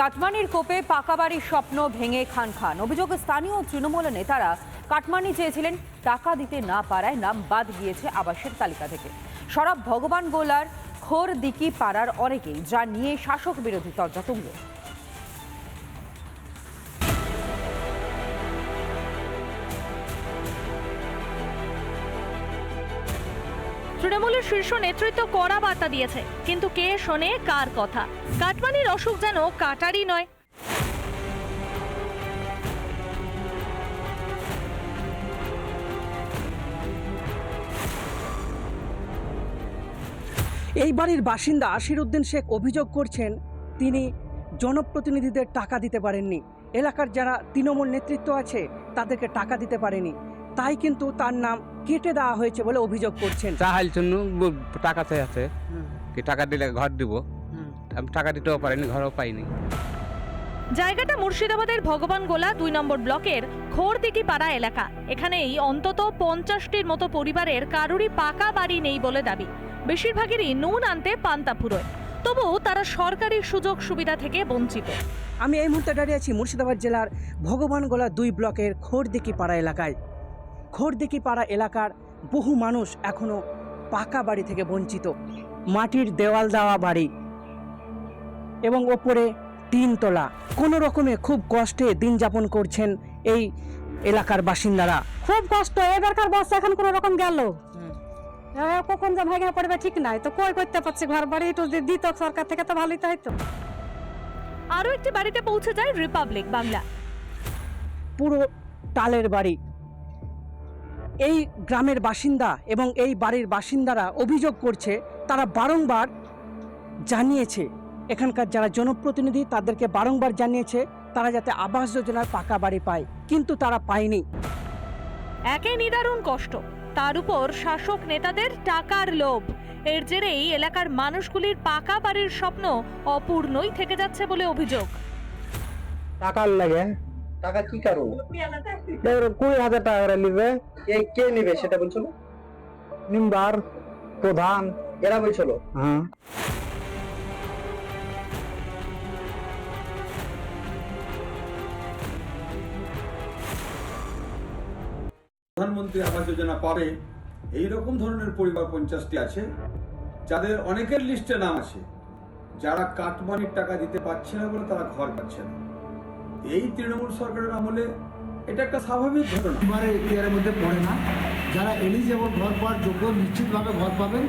কাটমানির কোপে পাকা বাড়ির স্বপ্ন ভেঙে খান খান। অভিযোগ স্থানীয় তৃণমূল নেতারা কাটমানি চেয়েছিলেন টাকা দিতে না পারায় নাম বাদ গিয়েছে আবাসের তালিকা থেকে। সরব ভগবান গোলার খোর দিকি পাড়ার অনেকেই, যা নিয়ে শাসক বিরোধী তর্জা তুঙ্গে। তৃণমূলের শীর্ষ নেতৃত্ব কড়া বার্তা দিয়েছে। কিন্তু কে শোনে কার কথা? কাটমানির অসুখ যেন কাটারই নয়। এই বাড়ির বাসিন্দা আশির উদ্দিন শেখ অভিযোগ করছেন, তিনি জনপ্রতিনিধিদের টাকা দিতে পারেননি। এলাকার যারা তৃণমূল নেতৃত্ব আছে, তাদেরকে টাকা দিতে পারেনি। তাই কিন্তু তার নাম কেটে দেওয়া হয়েছে বলে অভিযোগ করছেন। চাহাইল জন্য টাকা চাই আছে। কি টাকা দিলে ঘর দিব? আমি টাকা দিতেও পারিনি ঘরও পাইনি। জায়গাটা মুর্শিদাবাদের ভগবান গোলা দুই নম্বর ব্লকের খোরদিঘি পাড়া এলাকা। এখানেই অন্তত পঞ্চাশটির মতো পরিবারের কারুরই পাকা বাড়ি নেই বলে দাবি। বেশিরভাগেরই নুন আনতে পান্তা ফুরোয়। তবু তারা সরকারি সুযোগ সুবিধা থেকে বঞ্চিত। আমি এই মুহূর্তে দাঁড়িয়ে আছি মুর্শিদাবাদ জেলার ভগবান গোলা দুই ব্লকের খোরদিকি পাড়া এলাকায়। খোরদিকি পাড়া এলাকার বহু মানুষ এখনও পাকা বাড়ি থেকে বঞ্চিত। মাটির দেওয়াল দেওয়া বাড়ি এবং ওপরে তিনতলা কোনো রকমে খুব কষ্টে দিন যাপন করছেন এই এলাকার বাসিন্দারা। খুব কষ্ট এবারকার বর্ষা এখন কোনো রকম গেল। এবার কখন যে ভেঙে পড়বে ঠিক নাই। তো কই করতে পারছি ঘর বাড়ি? একটু যদি দিত সরকার থেকে তো ভালোই তো। হইতো আরও একটি বাড়িতে পৌঁছে যায় রিপাবলিক বাংলা। পুরো টালের বাড়ি। এই গ্রামের বাসিন্দা এবং এই বাড়ির বাসিন্দারা অভিযোগ করছে তারা বারংবার জানিয়েছে। এখানকার যারা জনপ্রতিনিধি তাদেরকে বারংবার জানিয়েছে তারা যাতে আবাস যোজনার পাকা বাড়ি পায়। কিন্তু তারা পায়নি। একে নিদারুণ কষ্ট। তার উপর শাসক নেতাদের টাকার লোভ। এর জেরেই এলাকার মানুষগুলির পাকা বাড়ির স্বপ্ন অপূর্ণই থেকে যাচ্ছে বলে অভিযোগ। টাকার লাগে। টাকা কি কারণ? কুড়ি হাজার টাকা করে নিবে। কে কে নেবে সেটা বলছিল নিম্বার প্রধান। এরা বলছিল হ্যাঁ। প্রধানমন্ত্রী আবাস যোজনা পাবে এই রকম ধরনের পরিবার পঞ্চাশটি আছে যাদের অনেকের লিস্টে নাম আছে যারা কাটমানির টাকা দিতে পারছে না বলে তারা ঘর পাচ্ছে না। এই তৃণমূল সরকারের আমলে এটা একটা স্বাভাবিক ঘটনা। এবারে এখতিয়ারের মধ্যে পড়ে না। যারা এলিজেবল ঘর পাওয়ার যোগ্য নিশ্চিতভাবে ঘর পাবেন।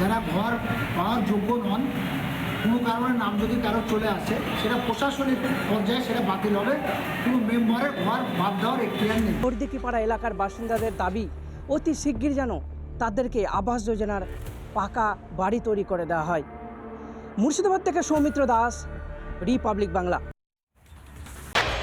যারা ঘর পাওয়ার যোগ্য নন কোনো কারণে নাম যদি কারও চলে আসে সেটা প্রশাসনিক পর্যায়ে সেটা বাতিল হবে। কোনো মেম্বারের ঘর বাদ দেওয়ার এখতিয়ার নেই। খড়দিকিপাড়া এলাকার বাসিন্দাদের দাবি অতি শিগগির যেন তাদেরকে আবাস যোজনার পাকা বাড়ি তৈরি করে দেওয়া হয়। মুর্শিদাবাদ থেকে সৌমিত্র দাস রিপাবলিক বাংলা।